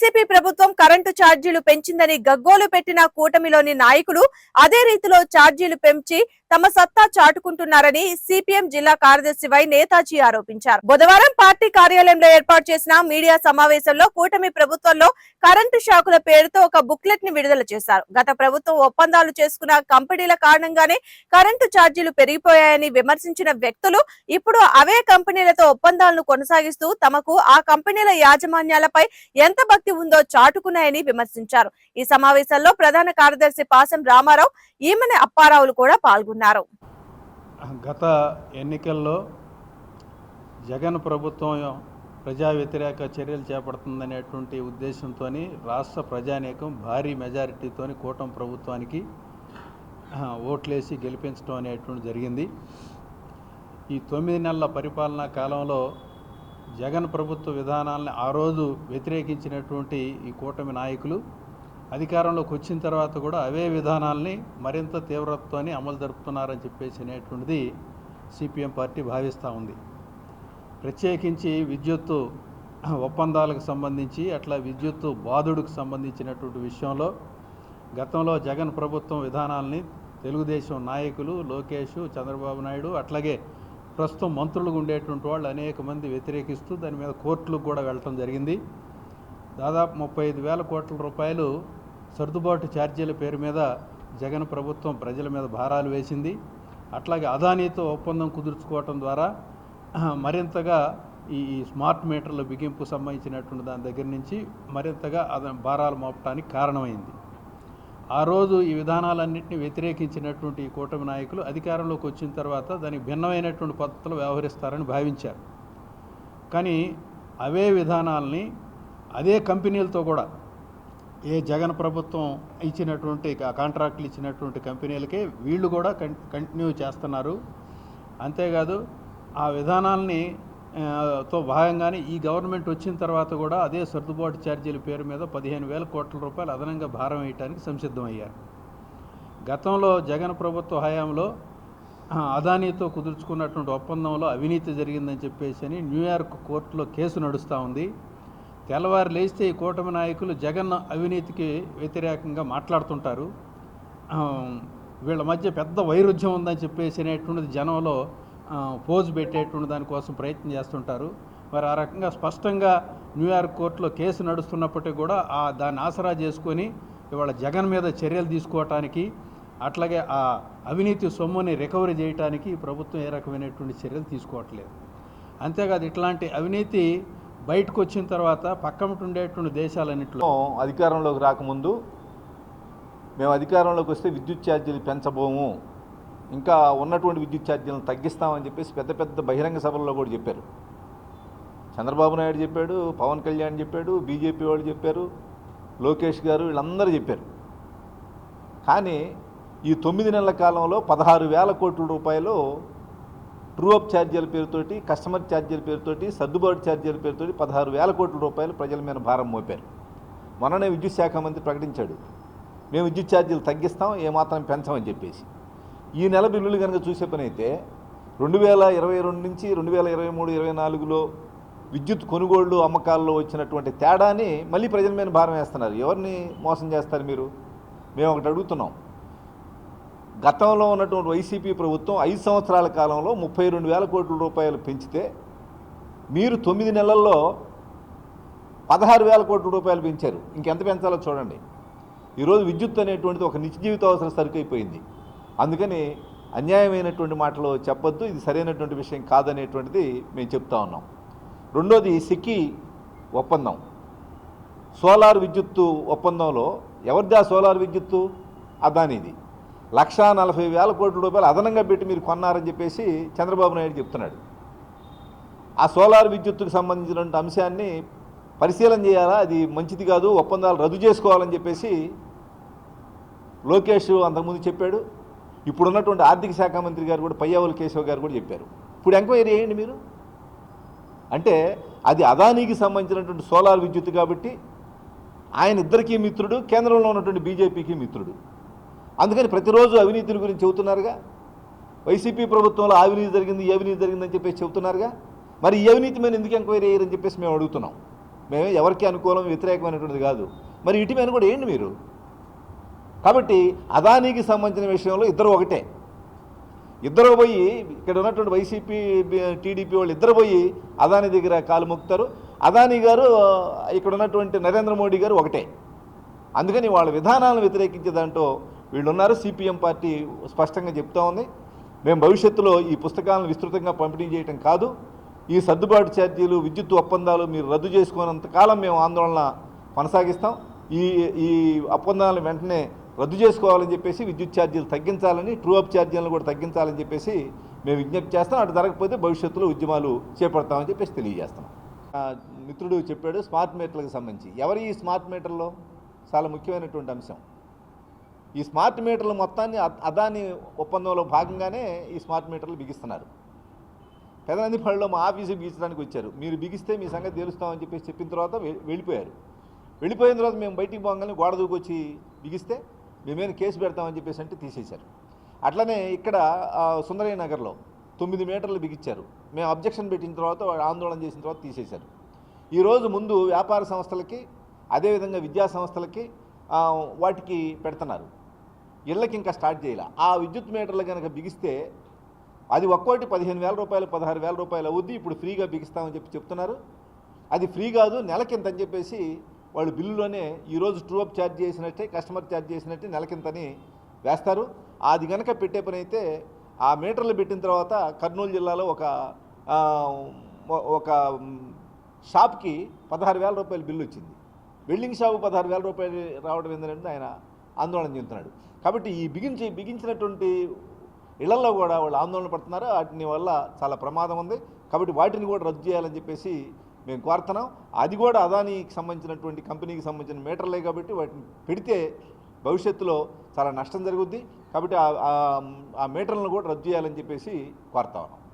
YCP ప్రభుత్వం current ఛార్జీలు పెంచిందని గగ్గోలు పెట్టిన కూటమిలోని నాయకులు అదే రీతిలో ఛార్జీలు పెంచి తమ సత్తా చాటుకుంటున్నారని సిపిఎం జిల్లా కార్యదర్శి వై నేతాజీ ఆరోపించారు. బుధవారం పార్టీ కార్యాలయంలో ఏర్పాటు చేసిన మీడియా సమావేశంలో కూటమి ప్రభుత్వంలో కరెంటు షాకుల పేరుతో ఒక బుక్లెట్ని విడుదల చేశారు. గత ప్రభుత్వం ఒప్పందాలు చేసుకున్న కంపెనీల కారణంగానే కరెంటు ఛార్జీలు పెరిగిపోయాయని విమర్శించిన వ్యక్తులు ఇప్పుడు అవే కంపెనీలతో ఒప్పందాలను కొనసాగిస్తూ తమకు ఆ కంపెనీల యాజమాన్యాలపై ఎంత భక్తి ఉందో చాటుకున్నాయని విమర్శించారు. ఈ సమావేశంలో ప్రధాన కార్యదర్శి పాసం రామారావు ఈమెన అప్పారావులు కూడా పాల్గొన్నారు. గత ఎన్నికల్లో జగన్ ప్రభుత్వం ప్రజా వ్యతిరేక చర్యలు చేపడుతుందనేటువంటి ఉద్దేశంతో రాష్ట్ర ప్రజానేకం భారీ మెజారిటీతో కూటమి ప్రభుత్వానికి ఓట్లేసి గెలిపించడం అనేటువంటి జరిగింది. ఈ తొమ్మిది నెలల పరిపాలనా కాలంలో జగన్ ప్రభుత్వ విధానాలను ఆ రోజు వ్యతిరేకించినటువంటి ఈ కూటమి నాయకులు అధికారంలోకి వచ్చిన తర్వాత కూడా అవే విధానాల్ని మరింత తీవ్రత్వాన్ని అమలు జరుపుతున్నారని చెప్పేసి అనేటువంటిది సిపిఎం పార్టీ భావిస్తూ ఉంది. ప్రత్యేకించి విద్యుత్తు ఒప్పందాలకు సంబంధించి అట్లా విద్యుత్తు బాధుడికి సంబంధించినటువంటి విషయంలో గతంలో జగన్ ప్రభుత్వం విధానాల్ని తెలుగుదేశం నాయకులు లోకేష్ చంద్రబాబు నాయుడు అట్లాగే ప్రస్తుతం మంత్రులుగా ఉండేటువంటి వాళ్ళు అనేక మంది వ్యతిరేకిస్తూ దాని మీద కోర్టులకు కూడా వెళ్ళటం జరిగింది. దాదాపు ముప్పై ఐదు వేల కోట్ల రూపాయలు సర్దుబాటు ఛార్జీల పేరు మీద జగన్ ప్రభుత్వం ప్రజల మీద భారాలు వేసింది. అట్లాగే అదానీతో ఒప్పందం కుదుర్చుకోవటం ద్వారా మరింతగా ఈ స్మార్ట్ మీటర్ల బిగింపు సంబంధించినటువంటి దాని దగ్గర నుంచి మరింతగా అద భారాలు మోపటానికి కారణమైంది. ఆ రోజు ఈ విధానాలన్నింటినీ వ్యతిరేకించినటువంటి ఈ కూటమి నాయకులు అధికారంలోకి వచ్చిన తర్వాత దానికి భిన్నమైనటువంటి పద్ధతులు వ్యవహరిస్తారని భావించారు. కానీ అవే విధానాల్ని అదే కంపెనీలతో కూడా ఏ జగన్ ప్రభుత్వం ఇచ్చినటువంటి కాంట్రాక్ట్లు ఇచ్చినటువంటి కంపెనీలకే వీళ్ళు కూడా కం కంటిన్యూ చేస్తున్నారు. అంతేకాదు ఆ విధానాల్ని తో భాగంగానే ఈ గవర్నమెంట్ వచ్చిన తర్వాత కూడా అదే సర్దుబాటు ఛార్జీల పేరు మీద పదిహేను వేల కోట్ల రూపాయలు అదనంగా భారం వేయటానికి సంసిద్ధమయ్యారు. గతంలో జగన్ ప్రభుత్వ హయాంలో అదానీతో కుదుర్చుకున్నటువంటి ఒప్పందంలో అవినీతి జరిగిందని చెప్పేసి అని న్యూయార్క్ కోర్టులో కేసు నడుస్తూ ఉంది. తెల్లవారు లేస్తే ఈ కూటమి నాయకులు జగన్ అవినీతికి వ్యతిరేకంగా మాట్లాడుతుంటారు. వీళ్ళ మధ్య పెద్ద వైరుధ్యం ఉందని చెప్పేసి అనేటువంటిది జనంలో పోజు పెట్టేటువంటి దానికోసం ప్రయత్నం చేస్తుంటారు. మరి ఆ రకంగా స్పష్టంగా న్యూయార్క్ కోర్టులో కేసు నడుస్తున్నప్పటికీ కూడా ఆ దాన్ని ఆసరా చేసుకొని ఇవాళ జగన్ మీద చర్యలు తీసుకోవటానికి అట్లాగే ఆ అవినీతి సొమ్ముని రికవరీ చేయడానికి ప్రభుత్వం ఏ రకమైనటువంటి చర్యలు తీసుకోవట్లేదు. అంతేకాదు ఇట్లాంటి అవినీతి బయటకు వచ్చిన తర్వాత పక్కమటి ఉండేటువంటి దేశాలన్నింటిలో అధికారంలోకి రాకముందు మేము అధికారంలోకి వస్తే విద్యుత్ ఛార్జీలు పెంచబోము ఇంకా ఉన్నటువంటి విద్యుత్ ఛార్జీలను తగ్గిస్తామని చెప్పేసి పెద్ద పెద్ద బహిరంగ సభల్లో కూడా చెప్పారు. చంద్రబాబు నాయుడు చెప్పాడు పవన్ కళ్యాణ్ చెప్పాడు బీజేపీ వాళ్ళు చెప్పారు లోకేష్ గారు వీళ్ళందరూ చెప్పారు. కానీ ఈ తొమ్మిది నెలల కాలంలో పదహారు వేల కోట్ల రూపాయలు ట్రూ అప్ ఛార్జీల పేరుతోటి కస్టమర్ ఛార్జీల పేరుతోటి సర్దుబాటు ఛార్జీల పేరుతోటి పదహారు వేల కోట్ల రూపాయలు ప్రజల మీద భారం మోపారు. మొన్ననే విద్యుత్ శాఖ మంత్రి ప్రకటించాడు. మేము విద్యుత్ ఛార్జీలు తగ్గిస్తాం ఏమాత్రం పెంచమని చెప్పేసి. ఈ నెల బిల్లులు కనుక చూసే పని అయితే రెండు వేల ఇరవై రెండు నుంచి రెండు వేల ఇరవై మూడు ఇరవై నాలుగులో విద్యుత్ కొనుగోళ్ళు అమ్మకాల్లో వచ్చినటువంటి తేడాని మళ్ళీ ప్రజల మీద భారం వేస్తున్నారు. ఎవరిని మోసం చేస్తారు మీరు? మేము ఒకటి అడుగుతున్నాం. గతంలో ఉన్నటువంటి వైసీపీ ప్రభుత్వం ఐదు సంవత్సరాల కాలంలో ముప్పై రెండు వేల కోట్ల రూపాయలు పెంచితే మీరు తొమ్మిది నెలల్లో పదహారు వేల కోట్ల రూపాయలు పెంచారు. ఇంకెంత పెంచాలో చూడండి. ఈరోజు విద్యుత్ అనేటువంటిది ఒక నిత్య జీవిత అవసరం సరుకు అయిపోయింది అందుకని అన్యాయమైనటువంటి మాటలు చెప్పొద్దు. ఇది సరైనటువంటి విషయం కాదనేటువంటిది మేము చెప్తా ఉన్నాం. రెండోది సిక్కి ఒప్పందం. సోలార్ విద్యుత్తు ఒప్పందంలో ఎవరిదా సోలార్ విద్యుత్తు? అదానిది. లక్షా నలభై వేల కోట్ల రూపాయలు అదనంగా పెట్టి మీరు కొన్నారని చెప్పేసి చంద్రబాబు నాయుడు చెప్తున్నాడు. ఆ సోలార్ విద్యుత్తుకు సంబంధించినటువంటి అంశాన్ని పరిశీలన చేయాలా? అది మంచిది కాదు ఒప్పందాలు రద్దు చేసుకోవాలని చెప్పేసి లోకేష్ అంతకుముందు చెప్పాడు. ఇప్పుడున్నటువంటి ఆర్థిక శాఖ మంత్రి గారు కూడా పయ్యావుల కేశవ్ గారు కూడా చెప్పారు. ఇప్పుడు ఎంక్వైరీ చేయండి మీరు. అంటే అది అదానీకి సంబంధించినటువంటి సోలార్ విద్యుత్ కాబట్టి ఆయన ఇద్దరికీ మిత్రుడు కేంద్రంలో ఉన్నటువంటి బీజేపీకి మిత్రుడు. అందుకని ప్రతిరోజు అవినీతిని గురించి చెబుతున్నారుగా? వైసీపీ ప్రభుత్వంలో అవినీతి జరిగింది ఈ అవినీతి జరిగిందని చెప్పేసి చెబుతున్నారుగా? మరి ఈ అవినీతి మీద ఎందుకు ఎంక్వైరీ అయ్యారని చెప్పేసి మేము అడుగుతున్నాం. మేము ఎవరికి అనుకూలం వ్యతిరేకమైనటువంటిది కాదు. మరి ఇటుమైన కూడా ఏంటి మీరు? కాబట్టి అదానీకి సంబంధించిన విషయంలో ఇద్దరు ఒకటే. ఇద్దరు పోయి ఇక్కడ ఉన్నటువంటి వైసీపీ టీడీపీ వాళ్ళు ఇద్దరు పోయి అదాని దగ్గర కాలు మొక్కుతారు. అదాని గారు ఇక్కడ ఉన్నటువంటి నరేంద్ర మోడీ గారు ఒకటే. అందుకని వాళ్ళ విధానాలను వ్యతిరేకించే దాంట్లో వీళ్ళు ఉన్నారు సిపిఎం పార్టీ స్పష్టంగా చెప్తా ఉంది. మేము భవిష్యత్తులో ఈ పుస్తకాలను విస్తృతంగా పంపిణీ చేయటం కాదు. ఈ సర్దుబాటు ఛార్జీలు విద్యుత్ ఒప్పందాలు మీరు రద్దు చేసుకున్నంత కాలం మేము ఆందోళన కొనసాగిస్తాం. ఈ ఈ ఒప్పందాలను వెంటనే రద్దు చేసుకోవాలని చెప్పేసి విద్యుత్ ఛార్జీలు తగ్గించాలని ట్రూ అప్ ఛార్జీలను కూడా తగ్గించాలని చెప్పేసి మేము విజ్ఞప్తి చేస్తాం. అటు జరగకపోతే భవిష్యత్తులో ఉద్యమాలు చేపడతామని చెప్పేసి తెలియజేస్తాం మిత్రుడు చెప్పాడు స్మార్ట్ మీటర్లకు సంబంధించి. ఎవరి ఈ స్మార్ట్ మీటర్లో? చాలా ముఖ్యమైనటువంటి అంశం. ఈ స్మార్ట్ మీటర్లు మొత్తాన్ని అదాని ఒప్పందంలో భాగంగానే ఈ స్మార్ట్ మీటర్లు బిగిస్తున్నారు. పెదనందిపల్లిలో మా ఆఫీసు బిగించడానికి వచ్చారు. మీరు బిగిస్తే మీ సంగతి తెలుస్తామని చెప్పేసి చెప్పిన తర్వాత వెళ్ళిపోయారు. వెళ్ళిపోయిన తర్వాత మేము బయటికి పోగానే గోడ దూకొచ్చి బిగిస్తే మేమేమైనా కేసు పెడతామని చెప్పేసి అంటే తీసేశారు. అట్లనే ఇక్కడ సుందరయ్య నగర్లో తొమ్మిది మీటర్లు బిగించారు మేము అబ్జెక్షన్ పెట్టిన తర్వాత ఆందోళన చేసిన తర్వాత తీసేశారు. ఈరోజు ముందు వ్యాపార సంస్థలకి అదేవిధంగా విద్యా సంస్థలకి వాటికి పెడుతున్నారు. ఇళ్ళకి ఇంకా స్టార్ట్ చేయాలి. ఆ విద్యుత్ మీటర్లు కనుక బిగిస్తే అది ఒక్కోటి పదిహేను వేల రూపాయలు పదహారు వేల రూపాయలు అవుద్ది. ఇప్పుడు ఫ్రీగా బిగిస్తామని చెప్పి చెప్తున్నారు. అది ఫ్రీ కాదు నెలకింత అని చెప్పేసి వాళ్ళు బిల్లులోనే ఈరోజు ట్రూ అప్ ఛార్జ్ చేసినట్టే కస్టమర్ ఛార్జ్ చేసినట్టే నెలకింతని వేస్తారు. అది కనుక పెట్టే పని అయితే ఆ మీటర్లు పెట్టిన తర్వాత కర్నూలు జిల్లాలో ఒక ఒక షాప్కి పదహారు వేల రూపాయల బిల్లు వచ్చింది. బిల్డింగ్ షాపు పదహారు వేల రూపాయలు రావడం ఏంటంటే ఆయన ఆందోళన చెందుతున్నాడు. కాబట్టి ఈ బిగించి బిగించినటువంటి ఇళ్ళలో కూడా వాళ్ళు ఆందోళన పడుతున్నారు? వాటిని వల్ల చాలా ప్రమాదం ఉంది. కాబట్టి వాటిని కూడా రద్దు చేయాలని చెప్పేసి మేము కోరుతున్నాం. అది కూడా అదానికి సంబంధించినటువంటి కంపెనీకి సంబంధించిన మీటర్లే కాబట్టి వాటిని పెడితే భవిష్యత్తులో చాలా నష్టం జరుగుద్ది. కాబట్టి ఆ- మీటర్లను కూడా రద్దు చేయాలని చెప్పేసి కోరుతా ఉన్నాం.